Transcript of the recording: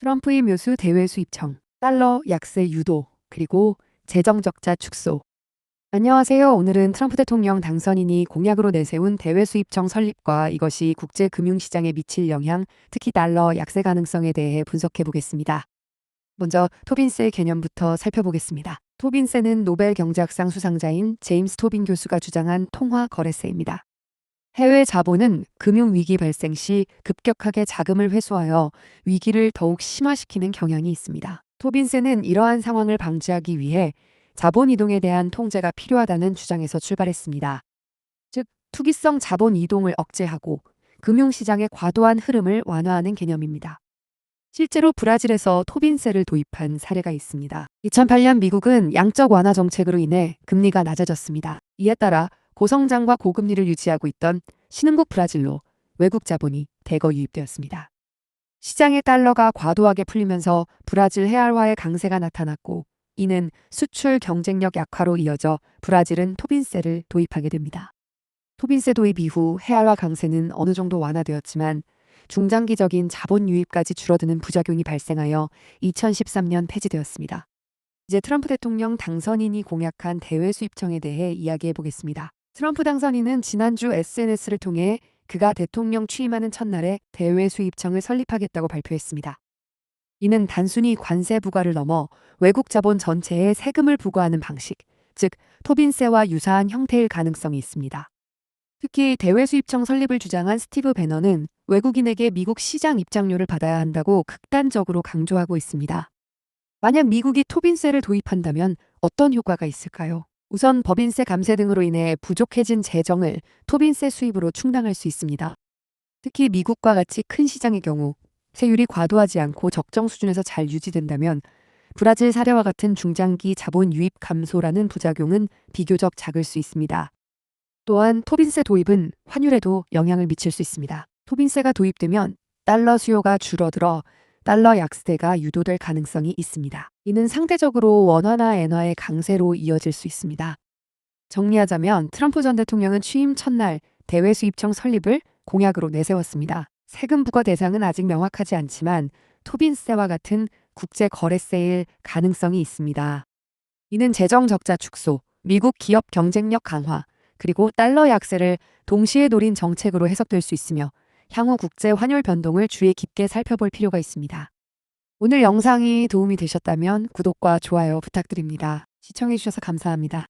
트럼프의 묘수 대외 수입 청, 달러 약세 유도, 그리고 재정 적자 축소. 안녕하세요. 오늘은 트럼프 대통령 당선인이 공약으로 내세운 대외 수입청 설립과 이것이 국제 금융 시장에 미칠 영향, 특히 달러 약세 가능성에 대해 분석해 보겠습니다. 먼저 토빈세의 개념부터 살펴보겠습니다. 토빈세는 노벨 경제학상 수상자인 제임스 토빈 교수가 주장한 통화 거래세입니다. 해외 자본은 금융 위기 발생 시 급격하게 자금을 회수하여 위기를 더욱 심화시키는 경향이 있습니다. 토빈세는 이러한 상황을 방지하기 위해 자본 이동에 대한 통제가 필요하다는 주장에서 출발했습니다. 즉, 투기성 자본 이동을 억제하고 금융시장의 과도한 흐름을 완화하는 개념입니다. 실제로 브라질에서 토빈세를 도입한 사례가 있습니다. 2008년 미국은 양적 완화 정책으로 인해 금리가 낮아졌습니다. 이에 따라 고성장과 고금리를 유지하고 있던 신흥국 브라질로 외국 자본이 대거 유입되었습니다. 시장의 달러가 과도하게 풀리면서 브라질 해알화의 강세가 나타났고 이는 수출 경쟁력 약화로 이어져 브라질은 토빈세를 도입하게 됩니다. 토빈세 도입 이후 해알화 강세는 어느 정도 완화되었지만 중장기적인 자본 유입까지 줄어드는 부작용이 발생하여 2013년 폐지되었습니다. 이제 트럼프 대통령 당선인이 공약한 대외 수입청에 대해 이야기해 보겠습니다. 트럼프 당선인은 지난주 SNS를 통해 그가 대통령 취임하는 첫날에 대외 수입청을 설립하겠다고 발표했습니다. 이는 단순히 관세 부과를 넘어 외국 자본 전체에 세금을 부과하는 방식, 즉 토빈세와 유사한 형태일 가능성이 있습니다. 특히 대외 수입청 설립을 주장한 스티브 배너는 외국인에게 미국 시장 입장료를 받아야 한다고 극단적으로 강조하고 있습니다. 만약 미국이 토빈세를 도입한다면 어떤 효과가 있을까요? 우선 법인세 감세 등으로 인해 부족해진 재정을 토빈세 수입으로 충당할 수 있습니다. 특히 미국과 같이 큰 시장의 경우 세율이 과도하지 않고 적정 수준에서 잘 유지된다면 브라질 사례와 같은 중장기 자본 유입 감소라는 부작용은 비교적 작을 수 있습니다. 또한 토빈세 도입은 환율에도 영향을 미칠 수 있습니다. 토빈세가 도입되면 달러 수요가 줄어들어 달러 약세가 유도될 가능성이 있습니다. 이는 상대적으로 원화나 엔화의 강세로 이어질 수 있습니다. 정리하자면 트럼프 전 대통령은 취임 첫날 대외 수입청 설립을 공약으로 내세웠습니다. 세금 부과 대상은 아직 명확하지 않지만 토빈세와 같은 국제 거래세일 가능성이 있습니다. 이는 재정 적자 축소, 미국 기업 경쟁력 강화, 그리고 달러 약세를 동시에 노린 정책으로 해석될 수 있으며 향후 국제 환율 변동을 주의 깊게 살펴볼 필요가 있습니다. 오늘 영상이 도움이 되셨다면 구독과 좋아요 부탁드립니다. 시청해주셔서 감사합니다.